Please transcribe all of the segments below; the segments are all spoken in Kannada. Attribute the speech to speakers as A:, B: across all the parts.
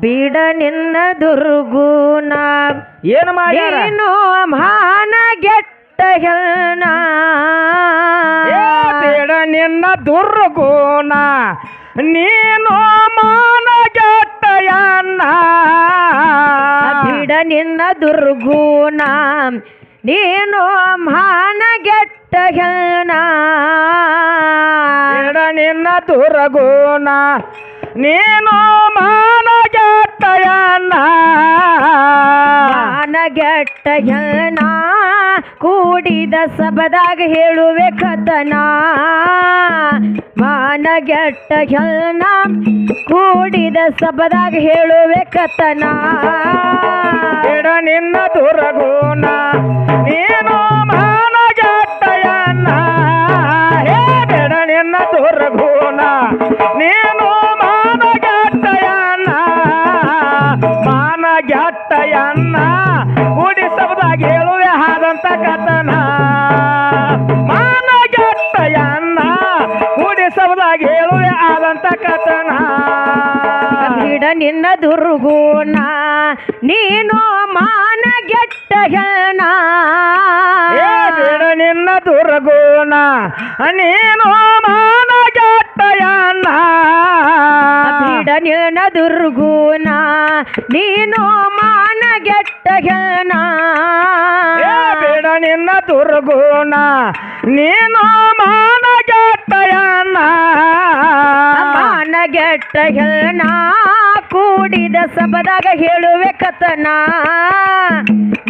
A: ಬಿಡ ನಿನ್ನ ದುರ್ಗುಣ.
B: ಏನು ಮಾಡೇನು
A: ನೀನು ಮಾನ ಗೆಟ್ಟ ಹೆಣ
B: ಬೀಡ ನಿನ್ನ ದುರ್ಗುಣ. ನೀನು ಮಾನ ಗೆಟ್ಟ
A: ಬೀಡ ನಿನ್ನ ದುರ್ಗುಣ. ನೀನು ಮಾನ ಗೆಟ್ಟ ಹೆಣ
B: ಬೇಡ ನಿನ್ನ ದುರ್ಗುಣ. ನೀನು ಮಾನ ಮಾನಗೆಟ್ಟಯನ
A: ಮಾನ ಗೆಟ್ಟ ಹೆಣ ಕೂಡಿದ ಸಬದಾಗ ಹೇಳುವೆ ಕಥನ. ಮಾನ ಗೆಟ್ಟ ಹೆಣ ಕೂಡಿದ ಸಬದಾಗ ಹೇಳುವೆ ಕಥನ.
B: ನಿನ್ನ ದುರ್ಗುಣ. ನೀನು ಮಾನ ಗೆಟ್ಟಯನ್ನ ನೀನು ಮಾನ
A: ಗೆಟ್ಟ
B: ಬೇಡ ನಿನ್ನ ದುರ್ಗುಣ. ನೀನು ಮಾನ ಗೆಟ್ಟಯನ್ನ
A: ಮಾನ ಗೆಟ್ಟ ಕೂಡಿದ ಸಬದಾಗ ಹೇಳುವೆ ಕಥನ.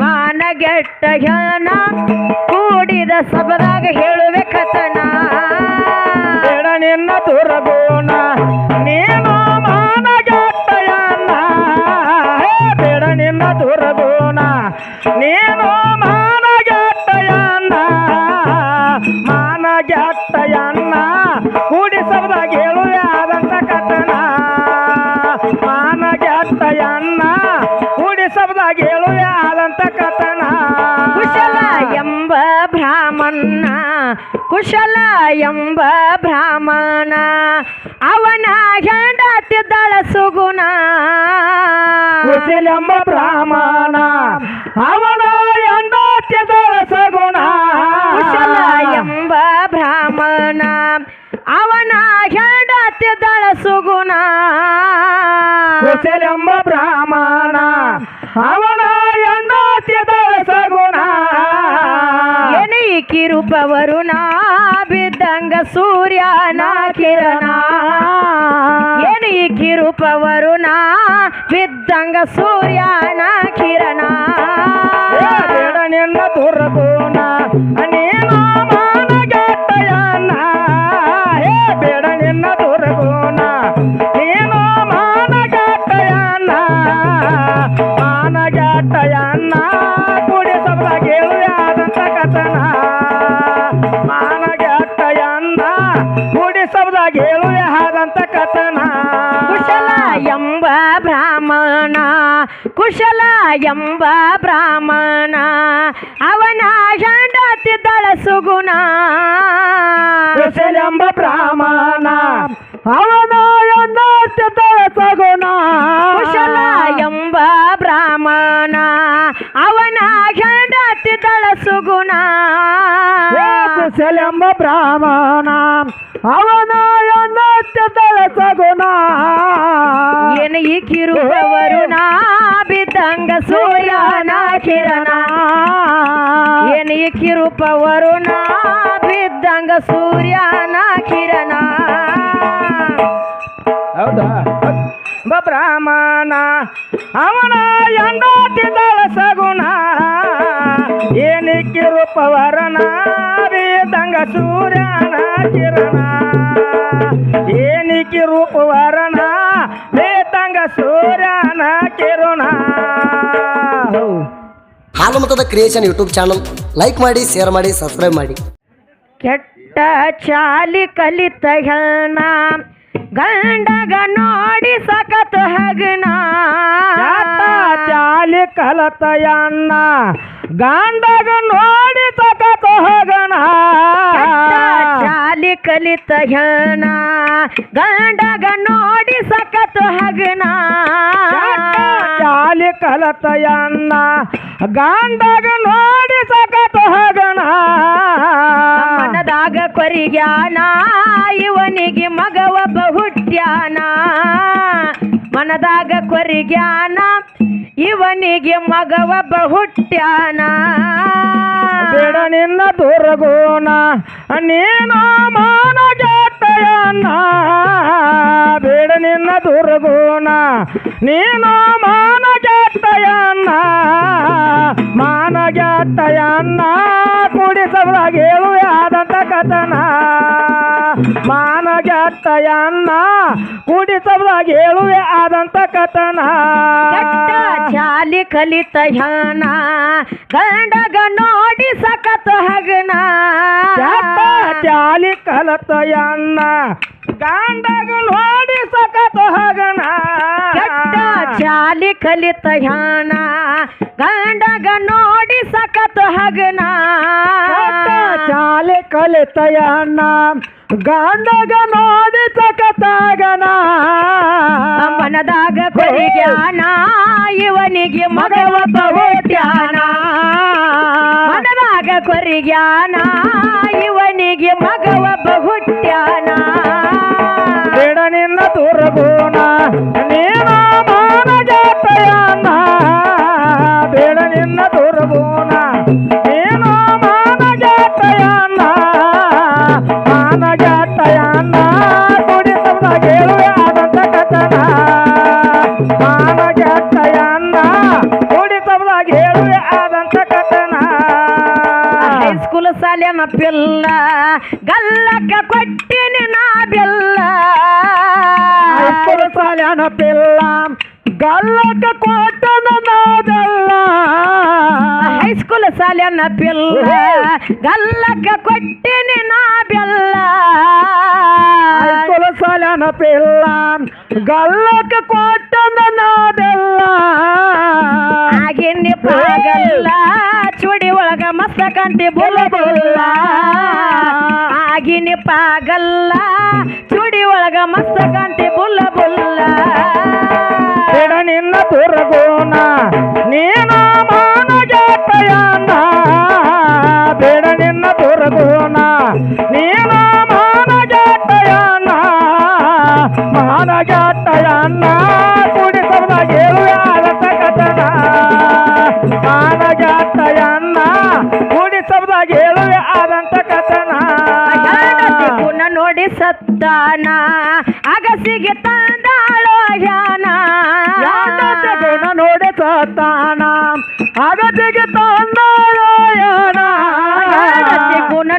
A: ಮಾನ ಗೆಟ್ಟ ಕೂಡಿದ ಸಬದಾಗ ಹೇಳುವೆ ಕಥನ.
B: ಬೇಡ ನಿನ್ನ ದುರ್ಗುಣ. ನೀನು ಮಾನ ಗೆಟ್ಟಯನ್ನ ಕೂಡಿ ಶಬ್ದಾಗ ಹೇಳುವೆ ಆದಂತ ಕಥನ ಮಾನ ಗೆಟ್ಟಯನ್ನ ಕೂಡಿ ಶಬ್ದಾಗ ಹೇಳುವೆ ಆದಂತ ಕಥನ
A: ಕುಶಲ ಎಂಬ ಬ್ರಾಹ್ಮಣ ಕುಶಲ ಎಂಬ ಬ್ರಾಹ್ಮಣ ಅವನ ಹೆಂಡತಿದ್ದಳ ಸುಗುಣ.
B: ಕುಶಲೆಂಬ ಬ್ರಾಹ್ಮಣ ಅವನ ಎಂದಾತ್ಯದಳ ಸಗುಣ
A: ಕುಶಲ ಎಂಬ ಬ್ರಾಹ್ಮಣ ಅವನ ಹೆಂಡತಿದ್ದಳ ಸುಗುಣ
B: ಕುಶಲೆಂಬ ಬ್ರಾಹ್ಮಣ ಅವನ ಎಂದಾತ್ಯದಳ ಸಗುಣ
A: ಎನಿ ಕಿರುಪವರುಣ ಬಿದ್ದಂಗ ಸೂರ್ಯನ ಕಿರಣ. ಎನಿ ಕಿರುಪವರುಣ ಬಿದ್ದಂಗ ಸೂರ್ಯನ ಕಿರಣ.
B: ನಿನ್ನ ದುರ್ಗುಣ. ನೀನು ಮಾನ ಹೇ ಬೇಡ ನಿನ್ನ ದುರ್ಗುಣ.
A: ಕುಶಲ ಎಂಬ ಬ್ರಾಹ್ಮಣ. ಅವನ ಹೆಂಡತಿದ್ದಳ ಸುಗುಣ.
B: ಕುಶಲೆಂಬ ಬ್ರಾಹ್ಮಣ. ಅವನ ಎಂದಾತ್ಯದಳ ಸುಗುಣ.
A: ಕುಶಲ ಎಂಬ ಬ್ರಾಹ್ಮಣ. ಅವನ ಹೆಂಡತಿದ್ದಳ ಸುಗುಣ.
B: ಕುಶಲೆಂಬ ಬ್ರಾಹ್ಮಣ. ಅವನ ಸಗುಣ
A: ಏನು ಈ ಕಿರುವರುಣ ಬಿದ್ದಂಗ ಸೂರ್ಯನ ಕಿರಣ. ಏನು ಈ ಕಿರುಪವರುಣ ಬಿದ್ದಂಗ ಸೂರ್ಯನ ಕಿರಣ.
B: ಹೌದಾ? ಬ್ರಾಹ್ಮಣ ಅವನ ಎಂದಾತಿದಳ ಸಗುಣ. ಏನಿಕ್ಕಿ ರೂಪವರನ ಬಿದ್ದಂಗ ಸೂರ್ಯನ ಕಿರಣ. ಏನಿಕ್ಕಿ ರೂಪವರನ ವೇದಂಗ ಸೂರ್ಯನ ಕಿರಣ ಹೌ
C: ಹಾಲುಮತದ ಕ್ರಿಯೇಷನ್ ಯೂಟ್ಯೂಬ್ ಚಾನಲ್ ಲೈಕ್ ಮಾಡಿ ಶೇರ್ ಮಾಡಿ ಸಬ್ಸ್ಕ್ರೈಬ್ ಮಾಡಿ
A: ಕೆಟ್ಟ ಚಾಲಿ ಕಲಿತ ಹೆಣ್ಣ. ಗಂಡಗ ನೋಡಿ ಸಖತ್ ಹಗನ.
B: ಚಾಲಿ ಚಾಲಿ ಕಲತಯನ್ನ ಗಂಡಗ ನೋಡಿ ಸಖತ್ ಹೋಗಣ
A: ಚಾಲಿ ಕಲಿತ ಹೆಣ ಗಂಡಗ ನೋಡಿ ಸಕತ್ ಹಗನ.
B: ಚಾಲಿ ಕಲತಯನ್ನ ಗಂಡಗ ನೋಡಿ ಸಖತ್ ಹೋಗಣ
A: ಮನದಾಗ ಕೊರಿಗ್ಯಾನ ಇವನಿಗೆ ಮಗವ ಹುಟ್ಟ್ಯಾನ, ಮನದಾಗ ಕೊರಿಗ್ಯಾನ, ಇವನಿಗೆ ಮಗವ ಬಹುಟ್ಯಾನ
B: ಬೇಡ ನಿನ್ನ ದುರ್ಗುಣ, ನೀನು ಮಾನ ಜಾತಯನ್ನ ಬೇಡ ನಿನ್ನ ದುರ್ಗುಣ, ನೀನು ಮಾನ ಜಾತಯನ್ನ ಕುಡಿಸಬಾಗ ಹೇಳುವೆ ಆದಂತ ಕಥನ. ಮಾನ ಅನ್ನ ಕುಡಿಸಬಾಗ ಹೇಳುವೆ ಆದಂತ ಕಥನ.
A: ಚಾಲಿ ಕಲಿತ ಹಣ ಗಂಡಗ ನೋಡಿ ಸಕತ್ ಹಗನ
B: ಚಾಲಿ ಕಲತ ಕಲತಯನ್ನ ಗಾಂಡಗ ನೋಡಿ ಸಕತ ಹಗಣ.
A: ಕೆಟ್ಟ ಚಾಲಿ ಕಲಿತ ಹಣ ಗಂಡಗ ನೋಡಿ ಸಕತ ಹಗನ
B: ಚಾಲಿ ಕಲಿತ ಹಣ ಗಾಂಡಗ ನೋಡಿ ಸಕತಾಗನ
A: ಮನದಾಗ ಕೊರಿಗ್ಯಾನ ಇವನಿಗೆ ಮಗವ ಹುಟ್ಟ್ಯಾನ ಮನದಾಗ ಕೊರಿಗ್ಯಾನ ಇವನಿಗೆ ಮಗವ
B: ಬೇಡ ನಿನ್ನ ದುರ್ಗುಣ ನೀನು ಮಾನ ಜಾತಯನ್ನ ಬೇಡ ನಿನ್ನ ದುರ್ಗುಣ ನೀನು ಮಾನ ಜಾತಯನ್ನ ಮಾನ ಜಾತಯನ್ನ ಕುಡಿಸದ ಕೇಳುವೆ ಆದಂತ ಕಥನ ಮಾನ ಜಾತಯನ್ನ ಕುಡಿಸದ ಕೇಳುವೆ ಆದಂತ ಕಥನ
A: ಹೈಸ್ಕೂಲ್ ಸಾಲಿನ ಪಿಲ್ಲ కళ్యాణ
B: పిల్ల గల్లక కోటన నాదల్ల. హై స్కూల్
A: సాలన్న పిల్ల గల్లక కొట్టిని నా బిల్ల హై
B: స్కూల్ సాలన్న పిల్ల గల్లక కోటన నాదల్ల.
A: ఆగిన్ని పాగల్లా. ಚುಡಿ ಒಳಗ ಮಸ್ತ ಕಂತಿ ಬುಲ್ಲ ಬುಲ್ಲ. ಆಗಿನಿ ಪಾಗಲ್ಲ. ಚುಡಿ ಒಳಗ ಮಸ್ತ ಕಂತಿ ಬುಲ್ಲ ಬುಲ್ಲ.
B: ಬೇಡ ನಿನ್ನ ತುರಗೋನ ನೀನಾ ಮಾನ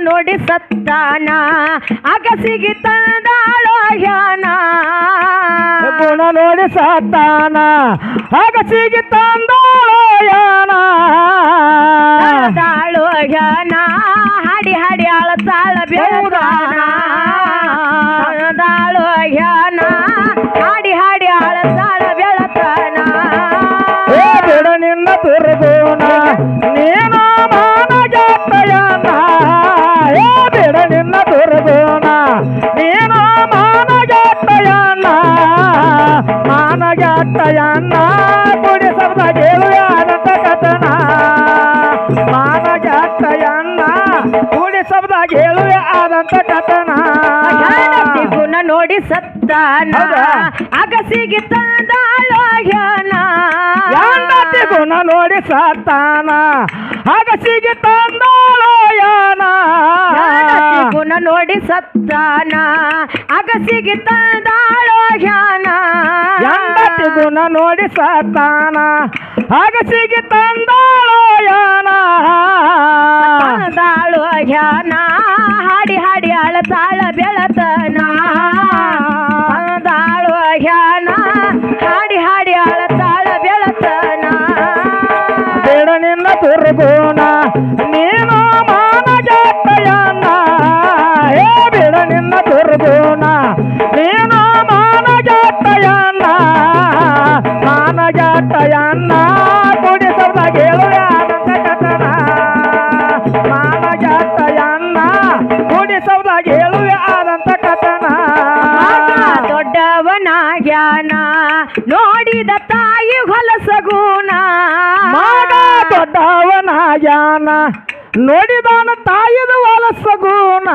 A: ನೋಡಿ ಸತ್ತಾನ ಅಗಸಿಗೆ ತಂದಾಳೋ ಯಾನ
B: ಗುಣ ನೋಡಿ ಸತ್ತಾನ
A: ಅಗಸಿಗೆ
B: ತಂದಾಳೋಯಾನ
A: ತಾಳೋ ಯಾನ ಹಾಡಿ ಹಾಡಿ ಅಳತಾಳ ಬೆಳದಾನ ತಾಳೋ ಯಾನ ಹಾಡಿ ಹಾಡಿ ಅಳತಾಳ ಬೆಳತಾನ
B: ಏ ಬಿಡ ನಿನ್ನ ತುರ್ಬೋಣ ನೀನು ಮಾನ
A: ಅಗಸಿಗೆ ತಂದಾಳೋ ಯಾನ
B: ಹೆಂಡತಿ ಗುಣ ನೋಡಿ ಸತ್ತಾನ ಅಗಸಿಗೆ ತಂದಾಳೋಯನ
A: ಗುಣ ನೋಡಿ ಸತ್ತಾನ. ಅಗಸಿಗೆ ತಂದಾಳೋ ಯಾನ
B: ಹೆಂಡತಿ ಗುಣ ನೋಡಿ ಸತ್ತಾನ ಅಗಸಿಗೆ ತಂದಾಳೋಯನ
A: ತಂದಾಳೋ ಯಾನ ಹಾಡಿ ಹಾಡಿ ಅಳತಾಳ ಬೆಳತನ. ತಂದಾಳೋ ಯಾನ ಹಾಡಿ ಹಾಡಿ ಅಳತಾಳ ಬೆಳತನ.
B: ಬೇಡ ನಿನ್ನ ದುರ್ಗುಣ ನೀನು ಮಾನ ಜಾತಯನ್ನ ಏ ಬೇಡ ನಿನ್ನ ದುರ್ಗುಣ ನೀನು ಮಾನ ಜಾತಯನ್ನ
A: ನೋಡಿದ ತಾಯಿ ಹೊಲಸಗುಣ.
B: ಮಗ ದೊಡ್ಡವನ ಯಾನ ನೋಡಿದಾನ ತಾಯಿದ
A: ಹೊಲಸಗುಣ.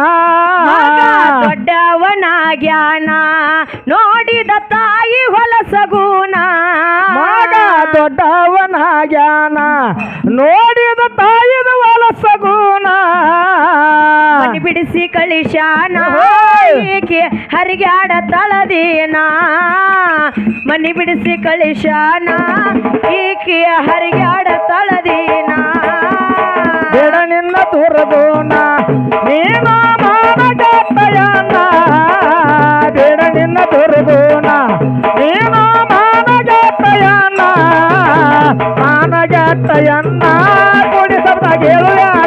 A: ದೊಡ್ಡವನ ಜ್ಞಾನ ನೋಡಿದ ತಾಯಿ ಹೊಲಸಗುಣ.
B: ಮಗ ದೊಡ್ಡವನ ಜ್ಞಾನ ನೋಡಿದ
A: ಮನಿ ಬಿಡಿಸಿ ಕಳಿಶಾನ ಈಕೆ ಹರಿಗ್ಯಾಡ ತಳದೇನ ಮನಿ ಬಿಡಿಸಿ ಕಳಿಶಾನ ಈಕೆಯ ಹರಿಗ್ಯಾಡ ತಳದೇನ
B: ಬೇಡ ನಿನ್ನ ದುರ್ಗುಣ ನೀನ ಮಾನಗಟ್ಟಯನ್ನ ಬೇಡ ನಿನ್ನ ದುರ್ಗುಣ ನೀನ ಮಾನಗಟ್ಟಯನ್ನ ಮಾನಗಟ್ಟಯನ್ನ ಕೂಡಿ.
A: aleluia!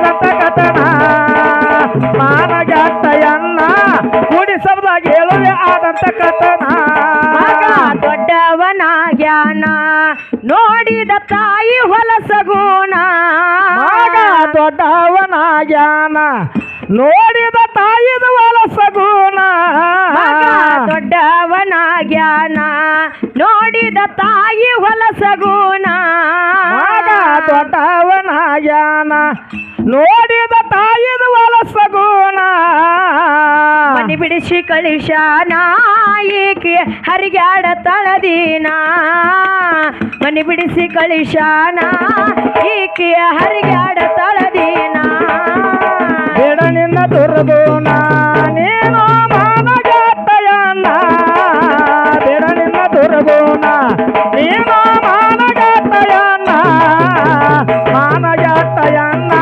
A: ಬಿಡಿಸಿ ಕಳಿಶ ನಾಯಿಕೆ ಹರಿಗಾಡ ತಳದೀನ. ಮನಿ ಬಿಡಿಸಿ ಕಳಿಶ ಏಕೆ ಹರಿಗಾಡ ತಳದೀನ.
B: ಬೇಡ ನಿನ್ನ ದುರ್ಗುಣ ನಾನೇನು ಮಾನಗತ್ತಯನ್ನ ಬೇಡ ನಿನ್ನ ದುರ್ಗುಣ ನೀನು ಮಾನಗತ್ತಯನ್ನ ಮಾನಗತ್ತಯನ್ನ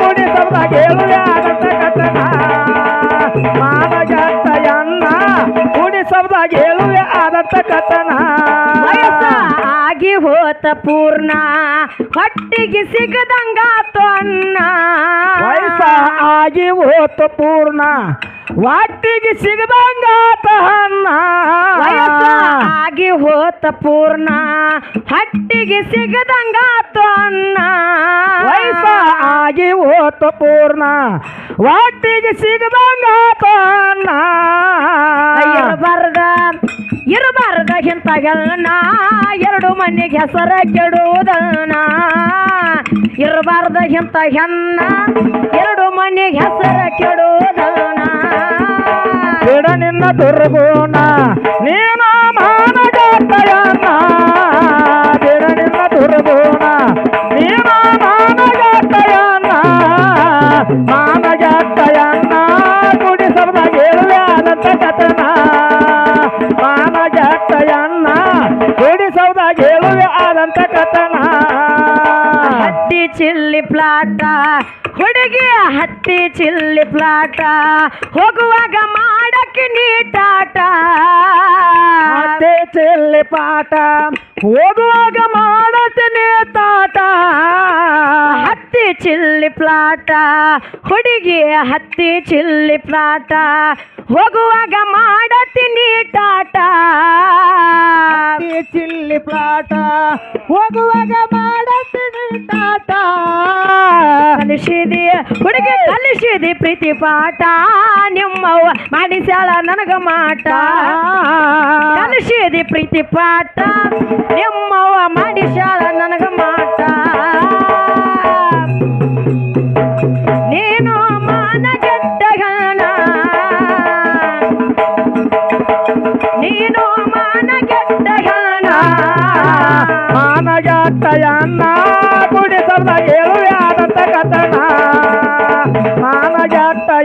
B: ಕುಡಿ ಶಬ್ದ ಕುಡಿ ಶಬ್ದ ಗೆಲುವೆ ಆದಂತ ಕಥನ
A: ವಯಸ್ಸ ಆಗಿ ಹೋತ ಪೂರ್ಣ ಹೊಟ್ಟಿಗೆ ಸಿಗದಂಗಾತು ಅನ್ನ
B: ವಯಸ್ಸ ಆಗಿ ಹೋತು ಪೂರ್ಣ ಹೊಟ್ಟಿಗೆ ಸಿಗದಂಗಾತ ಅನ್ನ
A: ವಯಸ್ಸ ಆಗಿ ಹೋತ ಪೂರ್ಣ ಹಟ್ಟಿಗೆ ಸಿಗದಂಗಾತು ಅನ್ನ
B: ವಯಸ್ಸ ಆಗಿ ಹೋತು ಪೂರ್ಣ ಹೊಟ್ಟಿಗೆ ಸಿಗದಂಗಾತ ಅನ್ನ
A: ಇರಬಾರ್ದ ಇರಬಾರ್ದ ಹಿಂತಗಲ್ನ ಎರಡು ಮನೆಗೆ ಹೆಸರ ಕೆಡುವುದನ್ನ ಇರಬಾರದ ಹಿಂತ ಹೆಣ್ಣ. ಎರಡು ಮನೆಗೆ ಹೆಸರ ಕೆಡುವುದನ್ನ
B: ಬಿಡ ನಿನ್ನ ದುರ್ಗುಣ. ನೀನು ಕಥನ.
A: ಹತ್ತಿ ಚಿಲ್ಲಿ ಪ್ಲಾಟ. ಹುಡುಗಿ ಹತ್ತಿ ಚಿಲ್ಲಿ ಪ್ಲಾಟ. ಹೋಗುವಾಗ ಮಾಡಕ್ಕೆ ನೀಟಾಟ.
B: ಹತ್ತಿ ಚಿಲ್ಲಿ ಪಾಠ. ಓದುವಾಗ ಮಾಡತೀನಿ ತಾಟ
A: ಹತ್ತಿ ಚಿಲ್ಲಿ ಪ್ಲಾಟ. ಹುಡುಗಿ ಹತ್ತಿ ಚಿಲ್ಲಿ ಪ್ಲಾಟ. ಹೋಗುವಾಗ ಮಾಡತೀನಿ ಟಾಟ
B: ಚಿಲ್ಲಿ ಪ್ಲಾಟ. ಹೋಗುವಾಗ ಮಾಡತೀನಿ ತಾಟ
A: ಕಲಿಸಿದಿ ಹುಡುಗಿ ಕಲಿಸಿದಿ ಪ್ರೀತಿ ಪಾಠ, ನಿಮ್ಮವ್ವ ಮಾಡಿಸ್ಯಾಳ ನನಗ ಮಾಟ. ಕಲಿಸಿದಿ ಪ್ರೀತಿ ಪಾಠ, ನಿಮ್ಮವ್ವ ಮಾಡಿಸ್ಯಾಳ ನನಗ ಮಾಟ. ನೀನು ಮಾನ ಗೆಟ್ಟಗಣ ನೀನು ಮಾನ
B: ಗೆಟ್ಟಗಣ ಮಾನ ಗೆಟ್ಟಯನ್ನ ಗೆಲುವೆ ಆದಂತ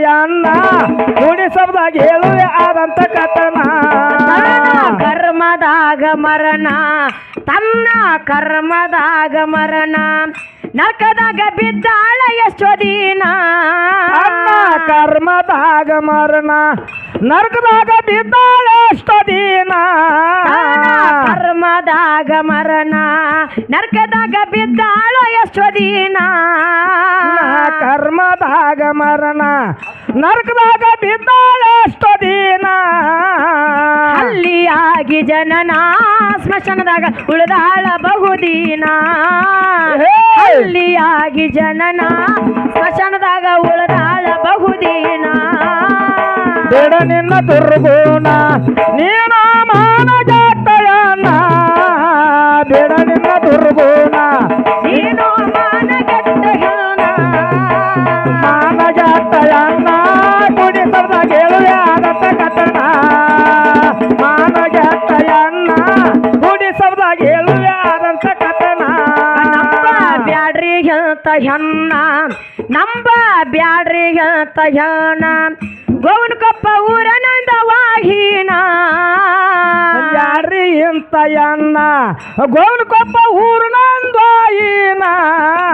B: ಮಾನಗಟ್ಟಯನ್ನ ಗುಡಿ ಶಬ್ದಾಗ ಹೇಳುವೆ ಆದಂತ ಕಥನ
A: ಕರ್ಮದಾಗ ಮರಣ ತನ್ನ ಕರ್ಮದಾಗ ಮರಣ. ನರಕದಾಗ ಬಿದ್ದಾಳ ಎಷ್ಟೋ ದಿನ
B: ಕರ್ಮದಾಗ ಮರಣ. ನರಕದಾಗ ಬಿದ್ದಾಳ ಎಷ್ಟೋ ದಿನ
A: ಕರ್ಮದಾಗ ಮರಣ. ನರಕದಾಗ ಬಿದ್ದಾಳ ಎಷ್ಟೋ ದಿನ
B: ಕರ್ಮದಾಗ ಮರಣ. ನರಕದಾಗ ಬಿದ್ದಾಳ ಎಷ್ಟೋ ದಿನ
A: ಹಲ್ಲಿಯಾಗಿ ಜನನ ಸ್ಮಶಾನದಾಗ ಉಳಿದಾಳ ಬಹುದಿನ
B: ಹೇ!
A: ಹಲ್ಲಿಯಾಗಿ ಜನನ ಸ್ಮಶಾನದಾಗ ಉಳದಾಳ
B: ಬೇಡ ನಿನ್ನ ದುರ್ಗುಣ ನೀನು ಮಾನಜಾತ
A: ಹೆಣ್ಣ ನಂಬ ಬ್ಯಾಡ್ರಿ ಅಂತ ಹೆಣ್ಣ ಗೋವನ ಕೊಪ್ಪ ಊರನಂದ ವಾಹಿನ.
B: ಬ್ಯಾಡ್ರಿ ಇಂತ ಅಣ್ಣ ಗೋವಿನ ಕೊಪ್ಪ ಊರು ನಂದೋಯಿನ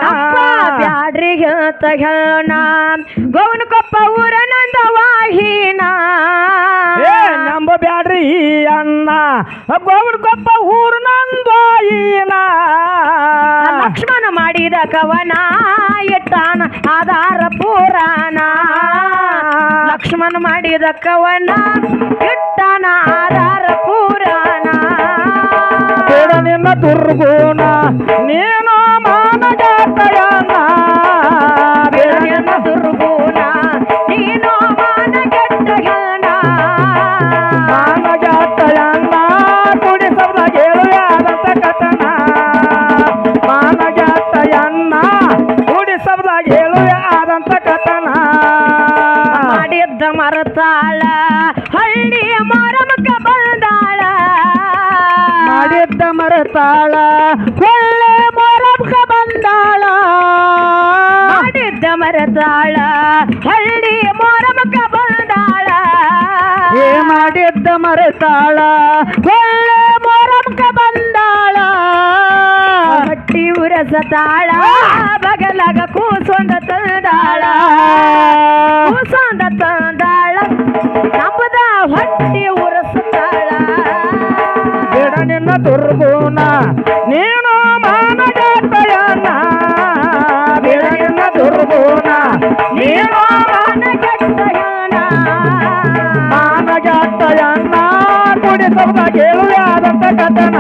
A: ನಂಬ ಬ್ಯಾಡ್ರಿ ಅಂತ ಹೆಣ್ಣ ಗೋವನ ಕೊಪ್ಪ ಊರನಂದ ವಾಹಿನ.
B: ಏ ನಂಬ ಬ್ಯಾಡ್ರಿ ಅಣ್ಣ. ಗೋವಿನ ಕೊಪ್ಪ ಊರು ನಂದೋಯಿನ
A: ಲಕ್ಷ್ಮಣ ಮಾಡಿದ ಕವನ ಇಟ್ಟಾನ ಆಧಾರ ಪುರಾಣ. ಲಕ್ಷ್ಮಣ ಮಾಡಿದ ಕವನ ಇಟ್ಟಾನ ಆಧಾರ ಪುರಾಣ.
B: ನಿನ್ನ ದುರ್ಗುಣ ನೀನು ಮಾನಗಾತಯಣ್ಣ
A: ಮರತಾಳ
B: ಒಳ್ಳೆ ಮೊರಬ್ಕ ಬಂದಾಳ.
A: ಮಾಡಿದ್ದ ಮರತಾಳ ಹಳ್ಳಿ ಮರಮಕ್ಕ ಬಂದಾಳ.
B: ಏ ಮಾಡಿದ್ದ ಮರತಾಳ ಒಳ್ಳೆ ಮೊರಬ್ಕ ಬಂದಾಳ.
A: ಹಟ್ಟಿ ಉರಸತಾಳ ಬಗಲಾಗ ಕೂಸೊಂದ ತಂದಾಳ.
B: ಕಥನ